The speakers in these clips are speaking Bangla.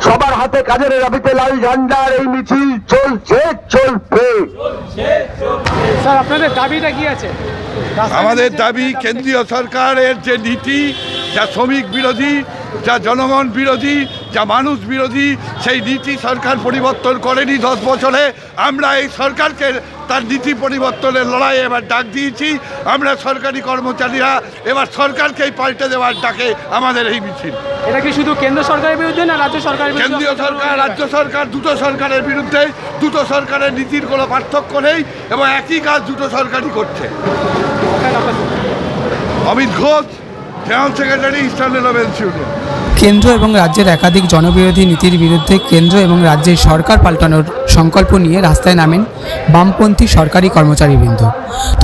সবার হাতে কাজের দাবিতে লাল ঝান্ডার এই মিছিল চলছে চলবে স্যার আপনাদের দাবিটা কি আছে? আমাদের দাবি কেন্দ্রীয় সরকারের যে নীতি যা শ্রমিক বিরোধী যা জনগণ বিরোধী যা মানুষ বিরোধী সেই নীতি সরকার পরিবর্তন করেনি দশ বছরে। আমরা এই সরকারকে তার নীতি পরিবর্তনের লড়াই এবার ডাক দিয়েছি। আমরা সরকারি কর্মচারীরা এবার সরকারকেই পাল্টে দেওয়ার ডাকে আমাদের এই মিছিল। এটা কি শুধু কেন্দ্র সরকারের বিরুদ্ধে না রাজ্য সরকারের বিরুদ্ধে? কেন্দ্রীয় সরকার রাজ্য সরকার দুটো সরকারের বিরুদ্ধে দুটো সরকারের নীতির কোনো পার্থক্য নেই এবং একই কাজ দুটো সরকারই করছে। Amit Ghosh general secretary eastern এলেভেন্স union. কেন্দ্র এবং রাজ্যের একাধিক জনবিরোধী নীতির বিরুদ্ধে কেন্দ্র এবং রাজ্যের সরকার পাল্টানোর সংকল্প নিয়ে রাস্তায় নামেন বামপন্থী সরকারি কর্মচারীবৃন্দ।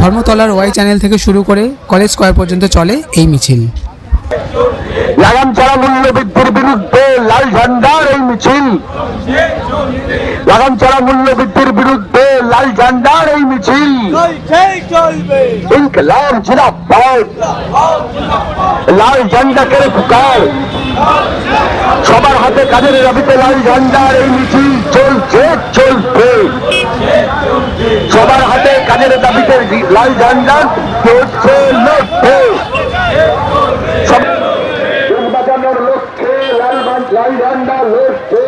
ধর্মতলার ওয়াই চ্যানেল থেকে শুরু করে কলেজ স্কোয়ার পর্যন্ত চলে এই মিছিল। লাগাম ছাড়া বিরুদ্ধে লাল ঝান্ডার এই মিছিল। লাগাম ছাড়া মূল্য বৃদ্ধির বিরুদ্ধে লাল ঝান্ডার এই মিছিল। ইনকলাব জিরাবাদ লাল ঝান্ডাকে পুকার। সবার হাতে কাজের রবিতে লাল ঝান্ডার এই মিছিল চলছে চলবে। সবার হাতে কাজের দাবিতে লাল ঝান্ডা চলছে লড়বে সব বাজানোর লক্ষ্যে লাল ঝান্ডা লড়ছে